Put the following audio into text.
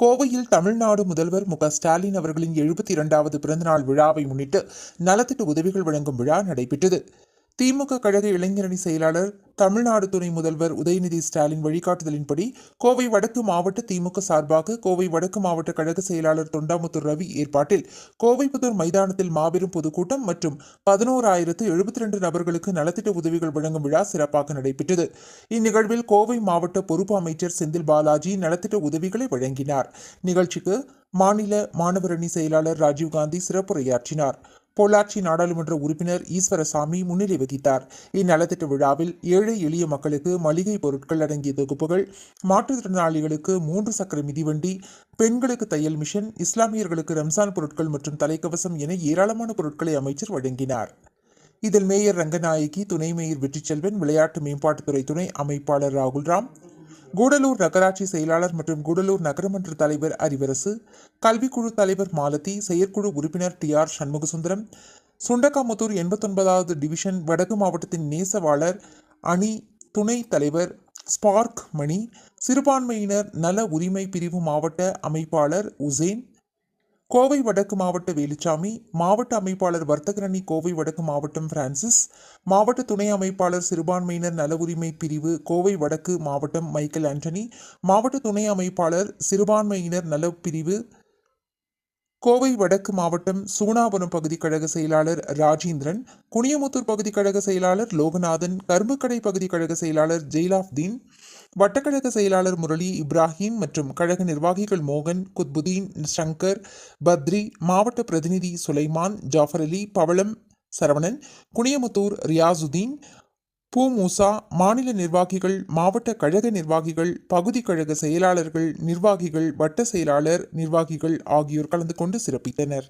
கோவையில் தமிழ்நாடு முதல்வர் மு ஸ்டாலின் அவர்களின் எழுபத்தி இரண்டாவது பிறந்தநாள் விழாவை முன்னிட்டு நலத்திட்ட உதவிகள் வழங்கும் விழா நடைபெற்றது. திமுக கழக இளைஞரணி செயலாளர் தமிழ்நாடு துணை முதல்வர் உதயநிதி ஸ்டாலின் வழிகாட்டுதலின்படி கோவை வடக்கு மாவட்ட திமுக சார்பாக கோவை வடக்கு மாவட்ட கழக செயலாளர் தொண்டாமுத்தூர் ரவி ஏற்பாட்டில் கோவைப்புதூர் மைதானத்தில் மாபெரும் பொதுக்கூட்டம் மற்றும் பதினோராயிரத்து எழுபத்தி ரெண்டு நபர்களுக்கு நலத்திட்ட உதவிகள் வழங்கும் விழா சிறப்பாக நடைபெற்றது. இந்நிகழ்வில் கோவை மாவட்ட பொறுப்பு அமைச்சர் செந்தில் பாலாஜி நலத்திட்ட உதவிகளை வழங்கினார். நிகழ்ச்சிக்கு மாநில மாணவர் அணி செயலாளர் ராஜீவ்காந்தி சிறப்புரையாற்றினார். பொள்ளாச்சி நாடாளுமன்ற உறுப்பினர் ஈஸ்வரசாமி முன்னிலை வகித்தார். இந்நலத்திட்ட விழாவில் ஏழை எளிய மக்களுக்கு மளிகை பொருட்கள் அடங்கிய தொகுப்புகள் மாற்றுத்திறனாளிகளுக்கு மூன்று சக்கர மிதிவண்டி பெண்களுக்கு தையல் மிஷன் இஸ்லாமியர்களுக்கு ரம்சான் பொருட்கள் மற்றும் தலைக்கவசம் என ஏராளமான பொருட்களை அமைச்சர் வழங்கினார். இதில் மேயர் ரங்கநாயகி துணை மேயர் வெற்றிச்செல்வன் விளையாட்டு மேம்பாட்டுத்துறை துணை அமைப்பாளர் ராகுல்ராம் கூடலூர் நகராட்சி செயலாளர் மற்றும் கூடலூர் நகரமன்ற தலைவர் அறிவரசு கல்விக்குழு தலைவர் மாலதி செயற்குழு உறுப்பினர் டி ஆர் சண்முகசுந்தரம் சுண்டக்காமுத்தூர் எண்பத்தொன்பதாவது டிவிஷன் வடக்கு மாவட்டத்தின் நேசவாளர் அணி துணை தலைவர் ஸ்பார்க் மணி சிறுபான்மையினர் நல உரிமை பிரிவு மாவட்ட அமைப்பாளர் உசேன் கோவை வடக்கு மாவட்ட வேலுச்சாமி மாவட்ட அமைப்பாளர் வர்த்தகரணி கோவை வடக்கு மாவட்டம் பிரான்சிஸ் மாவட்ட துணை அமைப்பாளர் சிறுபான்மையினர் நல உரிமை பிரிவு கோவை வடக்கு மாவட்டம் மைக்கேல் ஆண்டனி மாவட்ட துணை அமைப்பாளர் சிறுபான்மையினர் நல பிரிவு கோவை வடக்கு மாவட்டம் சூனாபுரம் பகுதி கழக செயலாளர் ராஜேந்திரன் குனியமுத்தூர் பகுதி கழக செயலாளர் லோகநாதன் கரும்புக்கடை பகுதி கழக செயலாளர் ஜெயிலாப்தீன் வட்டக்கழக செயலாளர் முரளி இப்ராஹிம் மற்றும் கழக நிர்வாகிகள் மோகன் குத்புதீன் சங்கர் பத்ரி மாவட்ட பிரதிநிதி சுலைமான் ஜாஃபர் அலி பவளம் சரவணன் குனியமுத்தூர் ரியாசுதீன் பூ மூசா மாநில நிர்வாகிகள் மாவட்ட கழக நிர்வாகிகள் பகுதி கழக செயலாளர்கள் நிர்வாகிகள் வட்ட செயலாளர் நிர்வாகிகள் ஆகியோர் கலந்து கொண்டு சிறப்பித்தனர்.